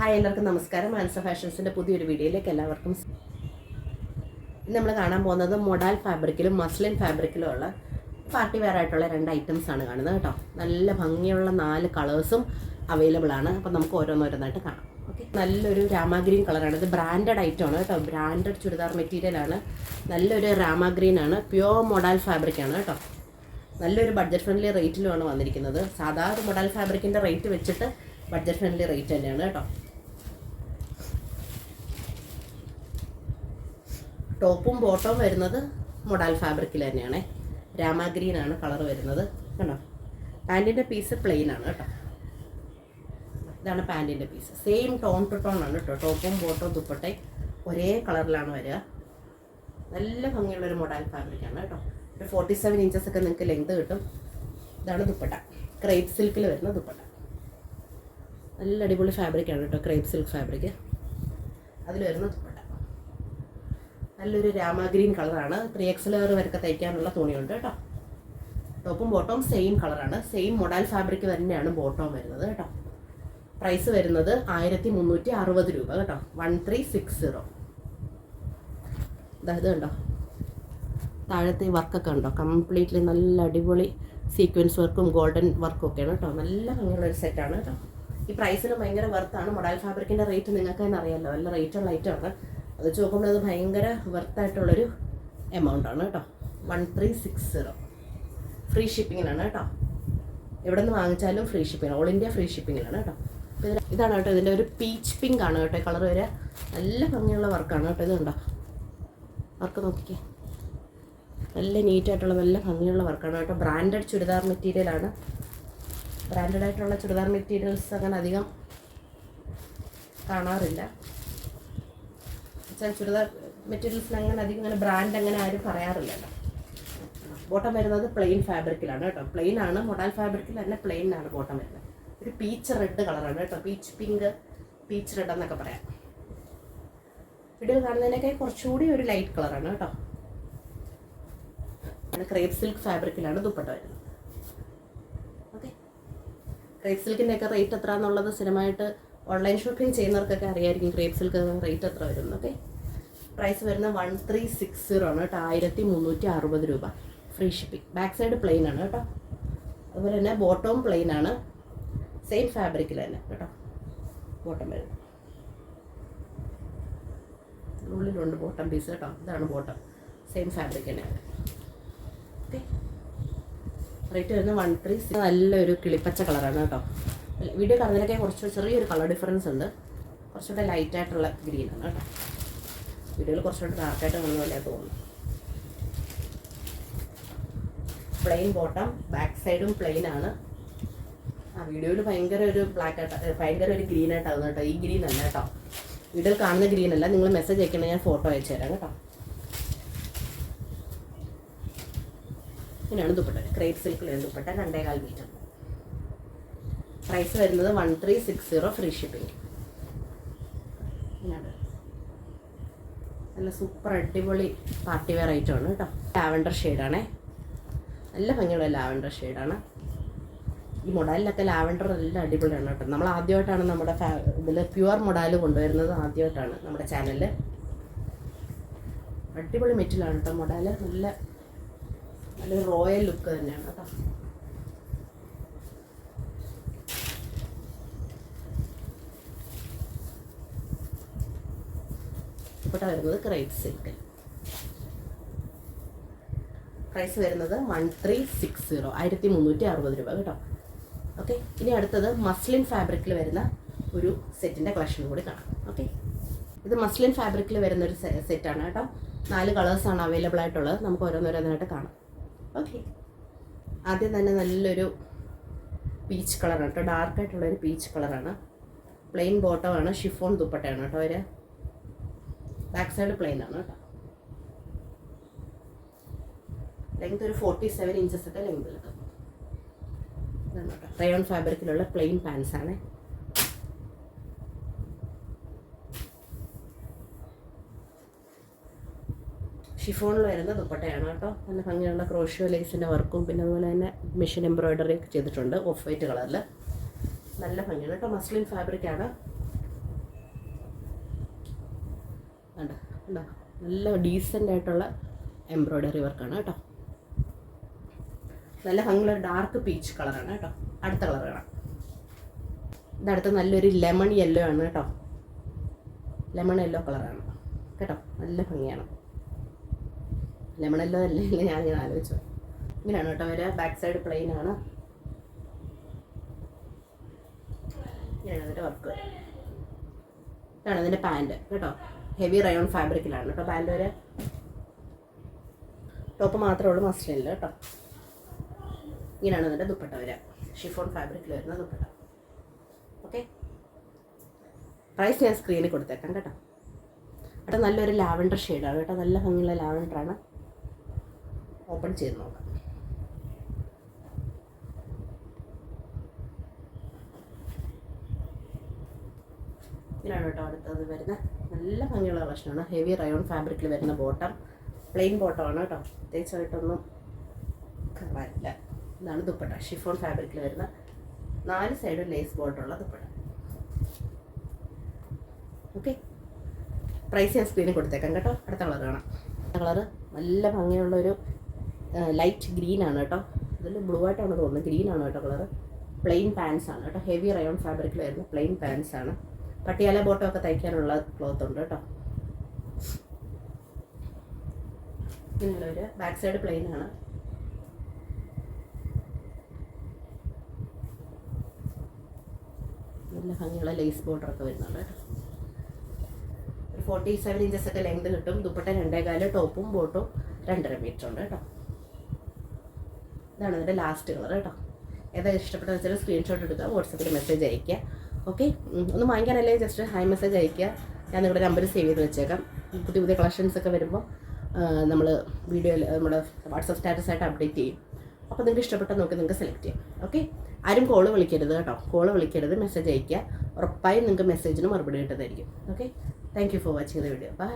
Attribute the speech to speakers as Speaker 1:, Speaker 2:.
Speaker 1: Hi എല്ലാവർക്കും നമസ്കാരം. മാനസ ഫാഷൻസിന്റെ പുതിയൊരു വീഡിയോയിലേക്ക് എല്ലാവർക്കും നമ്മൾ കാണാൻ പോകുന്നത് മൊഡാൽ ഫാബ്രിക്കിലും മസ്ലിൻ ഫാബ്രിക്കിലും ഉള്ള പാർട്ടി വെയർ ആയിട്ടുള്ള രണ്ട് ഐറ്റംസ് ആണ് കാണുന്നത് കേട്ടോ. നല്ല ഭംഗിയുള്ള നാല് കളേഴ്സും അവൈലബിൾ ആണ്. അപ്പോൾ നമുക്ക് ഓരോന്നോരോന്നായിട്ട് കാണാം. ഓക്കെ നല്ലൊരു രാമാഗ്രീൻ കളറാണ് ഇത് ബ്രാൻഡഡ് ഐറ്റം ആണ് കേട്ടോ. ബ്രാൻഡഡ് ചുരിദാർ മെറ്റീരിയൽ ആണ്. നല്ലൊരു രാമാഗ്രീൻ ആണ്. പ്യുവർ മൊഡാൽ ഫാബ്രിക് ആണ് കേട്ടോ. നല്ലൊരു ബഡ്ജറ്റ് ഫ്രണ്ട്ലി റേറ്റിലുമാണ് വന്നിരിക്കുന്നത്. സാധാരണ മൊഡൽ ഫാബ്രിക്കിന്റെ റേറ്റ് വെച്ചിട്ട് ബഡ്ജറ്റ് ഫ്രണ്ട്ലി റേറ്റ് തന്നെയാണ് കേട്ടോ. ടോപ്പും ബോട്ടവും വരുന്നത് മൊഡാൽ ഫാബ്രിക്കിൽ തന്നെയാണ്. രാമാഗ്രീൻ ആണ് കളർ വരുന്നത്. കണ്ടോ? പാന്റിന്റെ പീസ് പ്ലെയിൻ ആണ് കേട്ടോ. ഇതാണ് പാന്റിന്റെ piece same tone two tone ആണ് കേട്ടോ. ടോപ്പും ബോട്ടവും ദുപ്പട്ടെ ഒരേ കളറിലാണ് വരിക. നല്ല ഭംഗിയുള്ളൊരു മൊഡാൽ ഫാബ്രിക്കാണ് കേട്ടോ. ഒരു ഫോർട്ടി സെവൻ ഇഞ്ചസ് ഒക്കെ നിങ്ങൾക്ക് ലെങ്ത് കിട്ടും. ഇതാണ് ദുപ്പട്ട. ക്രേപ്പ് സിൽക്കിൽ വരുന്ന ദുപ്പട്ട. നല്ല അടിപൊളി ഫാബ്രിക്കാണ് കേട്ടോ. ക്രേപ്പ് സിൽക്ക് ഫാബ്രിക് അതിൽ വരുന്ന ദുപ്പട്ട. നല്ലൊരു രാമഗ്രീൻ കളറാണ്. ത്രീ എക്സൽ വരെയൊക്കെ തയ്ക്കാനുള്ള തുണിയുണ്ട് കേട്ടോ. ടോപ്പും ബോട്ടവും സെയിം കളറാണ്. സെയിം മൊഡാൽ ഫാബ്രിക് തന്നെയാണ് ബോട്ടവും വരുന്നത് കേട്ടോ. പ്രൈസ് വരുന്നത് ആയിരത്തി മുന്നൂറ്റി അറുപത് രൂപ കേട്ടോ. One three six zero. ഇത് കണ്ടോ? താഴത്തെ വർക്കൊക്കെ ഉണ്ടോ? കംപ്ലീറ്റ്ലി നല്ല അടിപൊളി സീക്വൻസ് വർക്കും ഗോൾഡൻ വർക്കും ഒക്കെയാണ് കേട്ടോ. നല്ല ഭംഗിയുള്ള ഒരു സെറ്റാണ് കേട്ടോ. ഈ പ്രൈസിന് ഭയങ്കര വർത്താണ് മൊഡാൽ ഫാബ്രിക്കിന്റെ റേറ്റ് നിങ്ങൾക്ക് തന്നെ അറിയാമല്ലോ നല്ല റേറ്റുള്ള ഐറ്റമാണ് അത് വെച്ച് നോക്കുമ്പോൾ അത് ഭയങ്കര വർത്തായിട്ടുള്ളൊരു എമൗണ്ട് ആണ് കേട്ടോ. One three six zero free ഷിപ്പിങ്ങിലാണ് കേട്ടോ. എവിടെ നിന്ന് വാങ്ങിച്ചാലും free shipping all India free ഷിപ്പിങ്ങിലാണ് കേട്ടോ. ഇതാണ് കേട്ടോ ഇതിന്റെ ഒരു പീച്ച് പിങ്ക് ആണ് കേട്ടോ. കളർ വരെ നല്ല ഭംഗിയുള്ള വർക്കാണ് കേട്ടോ ഇത് കണ്ടോ? വർക്ക് നോക്കിക്കേ. നല്ല നീറ്റായിട്ടുള്ള നല്ല ഭംഗിയുള്ള വർക്കാണ് കേട്ടോ. ബ്രാൻഡഡ് ചുരിദാർ മെറ്റീരിയലാണ് ബ്രാൻഡഡ് ആയിട്ടുള്ള ചുരിദാർ മെറ്റീരിയൽസ് അങ്ങനെ അധികം കാണാറില്ല. വെച്ചാൽ ചുരിദാർ മെറ്റീരിയൽസിന് അങ്ങനെ അധികം അങ്ങനെ ബ്രാൻഡ് അങ്ങനെ ആരും പറയാറില്ലല്ലോ ബോട്ടം വരുന്നത് പ്ലെയിൻ ഫാബ്രിക്കിലാണ് കേട്ടോ. പ്ലെയിൻ ആണ് മൊഡാൽ ഫാബ്രിക്കിൽ തന്നെ പ്ലെയിനാണ് ബോട്ടം വരുന്നത്. ഒരു പീച്ച് റെഡ് കളറാണ് കേട്ടോ. പീച്ച് പിങ്ക് പീച്ച് റെഡ് എന്നൊക്കെ പറയാം. വീഡിയോ കാണുന്നതിനൊക്കെ കുറച്ചുകൂടി ഒരു ലൈറ്റ് കളറാണ് കേട്ടോ. ക്രേപ്പ് സിൽക്ക് ഫാബ്രിക്കിലാണ് ദുപ്പട്ട വരുന്നത്. ഓക്കെ ക്രേപ്പ് സിൽക്കിന്റെ ഒക്കെ റേറ്റ് എത്ര എന്നുള്ളത് സ്ഥിരമായിട്ട് ഓൺലൈൻ ഷോപ്പിംഗ് ചെയ്യുന്നവർക്കൊക്കെ അറിയായിരിക്കും ക്രേപ്പ് സിൽക്ക് റേറ്റ് എത്ര വരും ഓക്കെ പ്രൈസ് വരുന്ന വൺ ത്രീ സിക്സ് സീറോ ആണ് കേട്ടോ. ആയിരത്തി മുന്നൂറ്റി അറുപത് രൂപ. Free shipping back side plain ആണ് കേട്ടോ. അതുപോലെ തന്നെ ബോട്ടവും പ്ലെയിൻ ആണ്. സെയിം ഫാബ്രിക്കിൽ തന്നെ കേട്ടോ. ബോട്ടം വരുന്നത് ഉള്ളിലുണ്ട് ബോട്ടം പീസ് കേട്ടോ. ഇതാണ് ബോട്ടം സെയിം ഫാബ്രിക് തന്നെയാണ് ഓക്കെ റേറ്റ് വരുന്നത് വൺ ത്രീ സിക്സ് നല്ലൊരു കിളിപ്പച്ച കളറാണ് കേട്ടോ. വീഡിയോ കളറിലൊക്കെ കുറച്ച് ചെറിയൊരു കളർ ഡിഫറൻസ് ഉണ്ട്. കുറച്ചുകൂടെ ലൈറ്റായിട്ടുള്ള ഗ്രീനാണ് കേട്ടോ. വീഡിയോയിൽ കുറച്ചുകൂടെ ഡാർക്കായിട്ട് വന്ന പോലെ തോന്നുന്നു. പ്ലെയിൻ ബോട്ടം ബാക്ക് സൈഡും പ്ലെയിൻ ആണ്. ആ വീഡിയോയിൽ ഭയങ്കര ഒരു ബ്ലാക്ക് ആയിട്ട് ഭയങ്കര ഒരു ഗ്രീൻ ആയിട്ടാണ് കേട്ടോ. ഈ ഗ്രീൻ അല്ല കേട്ടോ. വീഡിയോയിൽ കാണുന്ന ഗ്രീൻ അല്ല. നിങ്ങൾ മെസ്സേജ് അയക്കണേ ഞാൻ ഫോട്ടോ അയച്ചു തരാം കേട്ടോ. ഇങ്ങനെയാണ് ദുപ്പട്ട. ക്രേറ്റ് സിൽക്കിലാണ് ദുപ്പട്ട രണ്ടേകാൽ മീറ്റർ പ്രൈസ് വരുന്നത് one three six zero free shipping ഇങ്ങനെയാണ്. നല്ല സൂപ്പർ അടിപൊളി പാർട്ടി വെയർ ഐറ്റം ആണ് കേട്ടോ. ലാവൻഡർ ഷെയ്ഡാണേ. നല്ല ഭംഗിയുള്ള ലാവൻഡർ ഷെയ്ഡാണ്. ഈ മൊഡാലിലൊക്കെ ലാവൻഡർ നല്ല അടിപൊളിയാണ് കേട്ടോ. നമ്മൾ ആദ്യമായിട്ടാണ് നമ്മുടെ ഇതിൽ പ്യുവർ മൊഡാൽ കൊണ്ടുവരുന്നത് ആദ്യമായിട്ടാണ് നമ്മുടെ ചാനലിൽ അടിപൊളി മെറ്റീരിയലാണ് കേട്ടോ മൊഡാൽ നല്ല നല്ല റോയൽ ലുക്ക് തന്നെയാണ് കേട്ടോ. ഇവിടെ വരുന്നത് ക്രൈപ്പ് സിൽക്ക് പ്രൈസ് വരുന്നത് വൺ ത്രീ സിക്സ് സീറോ ആയിരത്തി മുന്നൂറ്റി അറുപത് രൂപ കേട്ടോ. ഓക്കെ ഇനി അടുത്തത് മസ്ലിൻ ഫാബ്രിക്കിൽ വരുന്ന ഒരു സെറ്റിന്റെ കളക്ഷൻ കൂടി കാണാം. ഓക്കെ ഇത് മസ്ലിൻ ഫാബ്രിക്കിൽ വരുന്ന ഒരു സെറ്റാണ് കേട്ടോ. നാല് കളേഴ്സാണ് അവൈലബിൾ ആയിട്ടുള്ളത്. നമുക്ക് ഓരോന്നോരോന്നായിട്ട് കാണാം. ഓക്കെ ആദ്യം തന്നെ നല്ലൊരു പീച്ച് കളറാണ് കേട്ടോ. ഡാർക്കായിട്ടുള്ളൊരു പീച്ച് കളറാണ് പ്ലെയിൻ ബോട്ടമാണ് ഷിഫോൺ ദുപ്പട്ടയാണ് കേട്ടോ അവർ ബാക്ക് സൈഡ് പ്ലെയിൻ ആണ് കേട്ടോ. ലെങ്ത് ഒരു ഫോർട്ടി സെവൻ ഇഞ്ചസ് ഒക്കെ ലെങ്ത് കിട്ടും ഇതാണ് കേട്ടോ. റയോൺ ഫാബ്രിക്കിലുള്ള പ്ലെയിൻ പാൻസ് ആണ്. ഷിഫോണിൽ വരുന്ന ദുപ്പട്ടയാണ് കേട്ടോ. നല്ല ഭംഗിയുള്ള ക്രോഷ്യോ ലേസിന്റെ വർക്കും പിന്നെ അതുപോലെ തന്നെ മെഷീൻ എംബ്രോയ്ഡറി ഒക്കെ ചെയ്തിട്ടുണ്ട്. ഓഫ് വൈറ്റ് കളറിൽ നല്ല ഭംഗിയാണ് കേട്ടോ. മസ്ലിൻ ഫാബ്രിക് ആണ് കണ്ടോ? കണ്ടോ? നല്ല ഡീസന്റ് ആയിട്ടുള്ള എംബ്രോയ്ഡറി വർക്കാണ് കേട്ടോ. നല്ല ഭംഗിയുള്ള ഡാർക്ക് പീച്ച് കളറാണ് കേട്ടോ. അടുത്ത കളർ കാണാം. ഇതടുത്ത് നല്ലൊരു ലെമൺ യെല്ലോ ആണ് കേട്ടോ. ലെമൺ യെല്ലോ കളറാണ് കേട്ടോ? നല്ല ഭംഗിയാണ്. ലെമൺ യെല്ലോ അല്ലേ? ഞാൻ ഇങ്ങനെ ആലോചിച്ചു ഇങ്ങനെയാണ് കേട്ടോ വരിക. ബാക്ക് സൈഡ് പ്ലെയിൻ ആണ്. ഇങ്ങനെയാണ് അതിന്റെ വർക്ക് ഇതാണ് അതിന്റെ പാന്റ് കേട്ടോ? ഹെവി റയോൺ ഫാബ്രിക്കിലാണ് കേട്ടോ. വരെ ടോപ്പ് മാത്രമേ ഉള്ളൂ മസ്റ്ററില്ല കേട്ടോ. ഇങ്ങനെയാണ് ഇതിന്റെ ദുപ്പട്ട വരിക. ഷിഫോൺ ഫാബ്രിക്കിൽ വരുന്ന ദുപ്പട്ട. ഓക്കെ പ്രൈസ് ഞാൻ സ്ക്രീനിൽ കൊടുത്തേക്കാം കേട്ടോ. അവിടെ നല്ലൊരു ലാവൻഡർ ഷെയ്ഡാണ് കേട്ടോ. നല്ല ഭംഗിയുള്ള ലാവൻഡറാണ് ഓപ്പൺ ചെയ്ത് നോക്കാം. ഇങ്ങനെയാണ് കേട്ടോ അടുത്തത് വരുന്ന നല്ല ഭംഗിയുള്ള കളക്ഷനാണ് ഹെവി റയോൺ ഫാബ്രിക്കിൽ വരുന്ന ബോട്ടം. പ്ലെയിൻ ആണ് കേട്ടോ പ്രത്യേകിച്ചായിട്ടൊന്നും കളറില്ല ഇതാണ് ദുപ്പട്ട. ഷിഫോൺ ഫാബ്രിക്കിൽ വരുന്ന നാല് സൈഡും ലേസ് ബോട്ടുള്ള ദുപ്പട്ട. ഓക്കെ പ്രൈസ് ഞാൻ സ്ക്രീനിൽ കൊടുത്തേക്കാം കേട്ടോ. അടുത്ത കളർ കാണാം. കളറ് നല്ല ഭംഗിയുള്ളൊരു ലൈറ്റ് ഗ്രീൻ ആണ് കേട്ടോ ഇതിൽ ബ്ലൂ ആയിട്ടാണ് തോന്നുന്നത്. ഗ്രീൻ ആണ് കേട്ടോ കളറ് പ്ലെയിൻ പാൻസ് ആണ് കേട്ടോ ഹെവി റയോൺ ഫാബ്രിക്കിൽ വരുന്ന പ്ലെയിൻ പാൻസ് ആണ്. പട്ടിയാല ബോട്ടം ഒക്കെ തയ്ക്കാനുള്ള ക്ലോത്ത് ഉണ്ട് കേട്ടോ. ഇങ്ങനെയുള്ളൊരു ബാക്ക് സൈഡ് പ്ലെയിൻ ആണ്. നല്ല ഭംഗിയുള്ള ലേസ് ബോർഡർ ഒക്കെ വരുന്നുണ്ട് കേട്ടോ. ഒരു ഫോർട്ടി സെവൻ ഇഞ്ചസ് ഒക്കെ ലെങ്ത് കിട്ടും. ദുപ്പട്ട രണ്ടേകാൽ ടോപ്പും ബോട്ടും രണ്ടര മീറ്റർ ഉണ്ട് കേട്ടോ. ഇതാണ് ഇതിന്റെ ലാസ്റ്റ് കളർ കേട്ടോ. ഏതാ ഇഷ്ടപ്പെട്ടതെന്ന് വെച്ചാൽ സ്ക്രീൻഷോട്ട് എടുക്കുക വാട്സപ്പിൽ മെസ്സേജ് അയയ്ക്കുക. ഓക്കെ ഒന്ന് വാങ്ങിക്കാനല്ലേ ജസ്റ്റ് ഹൈ മെസ്സേജ് അയക്കുക ഞാൻ നിങ്ങളുടെ നമ്പർ സേവ് ചെയ്ത് വെച്ചേക്കാം. പുതിയ പുതിയ കളക്ഷൻസ് ഒക്കെ വരുമ്പോൾ നമ്മൾ വീഡിയോയിൽ നമ്മുടെ വാട്സപ്പ് സ്റ്റാറ്റസ് ആയിട്ട് അപ്ഡേറ്റ് ചെയ്യും. അപ്പോൾ നിങ്ങൾക്ക് ഇഷ്ടപ്പെട്ട നോക്കി നിങ്ങൾക്ക് സെലക്ട് ചെയ്യാം. ഓക്കെ ആരും കോൾ വിളിക്കരുത് കേട്ടോ. കോൾ വിളിക്കരുത് മെസ്സേജ് അയയ്ക്കുക. ഉറപ്പായും നിങ്ങൾക്ക് മെസ്സേജിന് മറുപടി കിട്ടുന്നതായിരിക്കും. Okay thank you for watching the video bye